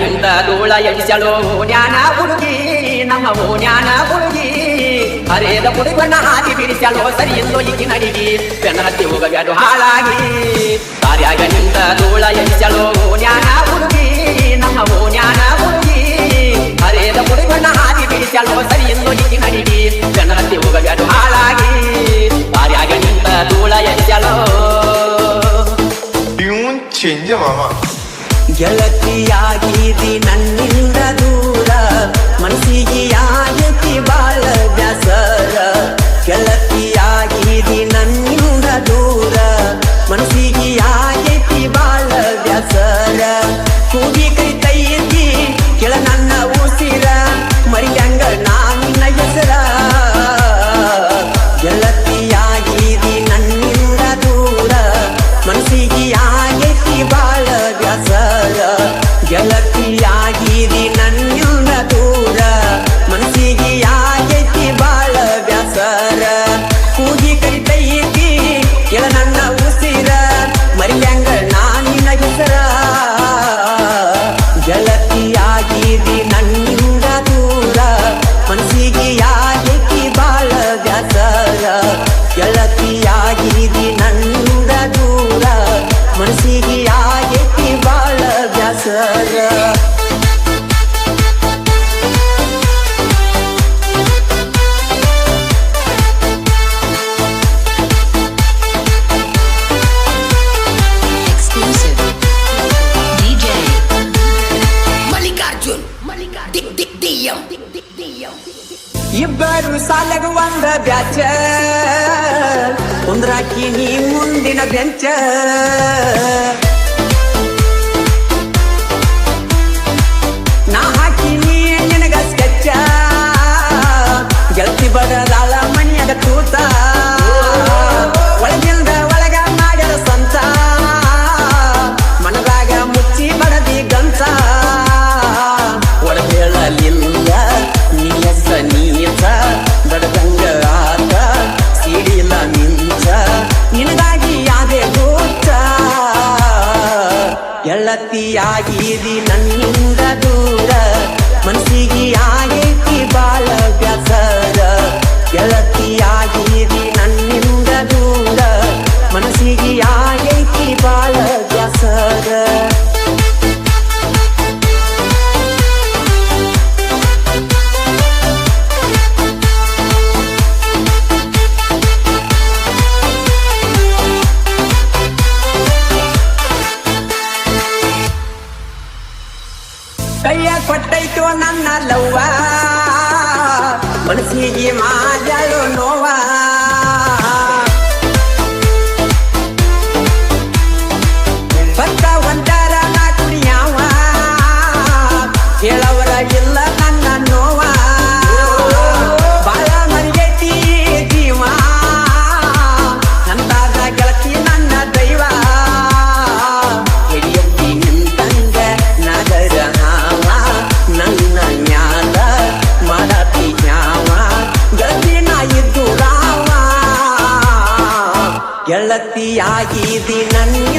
ಕೈಯಿಂದ ಗೋಳ ಎಣಿಸಲು ಜ್ಞಾನ ಹುಡುಗಿ ನಮ್ಮ ಓ ಜ್ಞಾನ ಹುಡುಗಿ. ಅರೆಯದ ಹುಡುಗನ ಹಾಕಿ ಬಿಡಿಸಲು ಸರಿ ಎಂದು ಇಕ್ಕಿ ನಡಿಗಿ ಬೆನ್ನರತ್ತಿ ಹೋಗಬೇಡು ಹಾಳಾಗಿ. ಕಾರ್ಯಾಗ ನಿಂತ ಧೂಳ ಎಣಿಸಲು ಜ್ಞಾನ ಹುಡುಗಿ ನಮ್ಮ ಓ ಜ್ಞಾನ ಹುಡುಗಿ. ಅರೆಯದ ಹುಡುಗನ ಅರ್ಜುನ್. ದಿಕ್ ಇಬ್ಬರು ಸಾಲಗ ಒಂದ ಬ್ಯಾಚ. ಒಂದ್ರಾಕಿ ನೀ ಮುಂದಿನ ಬೆಂಚ. ಕೈಯ ಕೊಟ್ಟೈತೋ ನನ್ನ ಲವ್ವ. ಮನಸ್ಸಿಗೆ ಮಾಜಲು ನೋವಾ. ಹೆಂಡತಿಯಾಗಿದಿ ನನ್ನ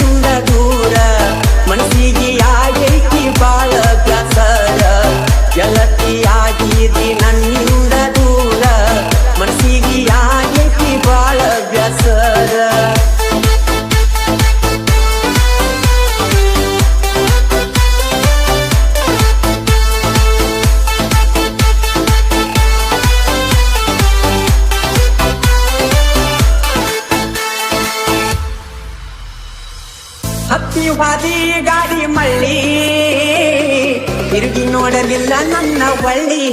ಗಾಡಿ ಗಾಡಿ ಮಳ್ಳಿ. ತಿರುಗಿ ನೋಡಲಿಲ್ಲ ನನ್ನ ಒಳ್ಳಿ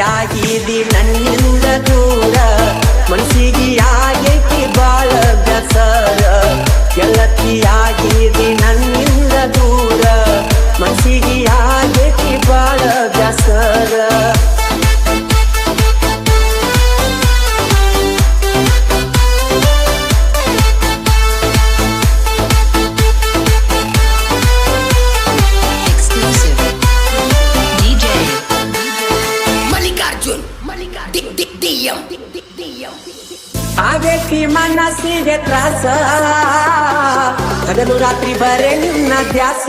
ಆಗಿದಿ ನನ್ನಿಂದ ದೂರ. ಮನಸ್ಸಿಗೆ ಆಗೈತಿ ಬಾಳ ಬ್ಯಾಸರ ಎಲ್ಲತ್ತಿಯಾಗಿದಿ किमान नसिले त्रास. हगलू रात्री बरे निम्ना ध्यास.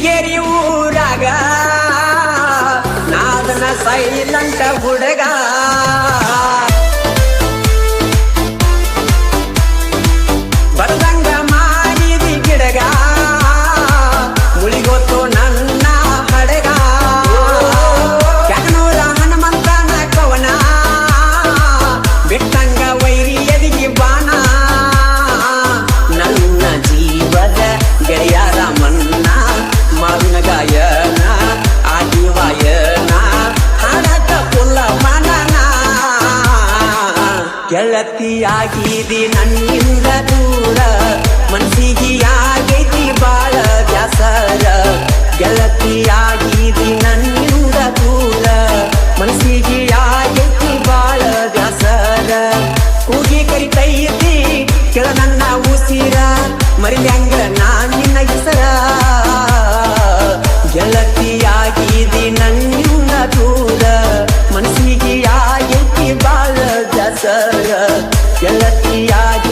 ಹುಡುಗೇರಿ ಊರಾಗ ನಾದನ ಸೈಲಂಟ ಹುಡುಗ. ಗತಿಯಾಗಿದೆ ನನ್ನಿಂದ ದೂರ. ಮನಸ್ಸಿಗಿಯಾಗೈತಿ ಬಾಳ ವ್ಯಾಸರ. ಗೆಳತಿಯಾಗಿದೆ ನನ್ನಿಂದ ದೂರ. ಮನಸ್ಸಿಗಿಯಾಗೈತಿ ಬಾಳ ವ್ಯಾಸರ. ಕೂಗಿ ಕರಿತೈತಿ ಕೆಳ ನನ್ನ ಉಸಿರ. ಮರಿದ್ಯಾಂಗ ನಾನ್ ನಿನ್ನ ಹೆಸರ. ಗೆಳತಿಯಾಗಿದೆ ನನ್ನ ಗೆಳತಿಯಾಗಿ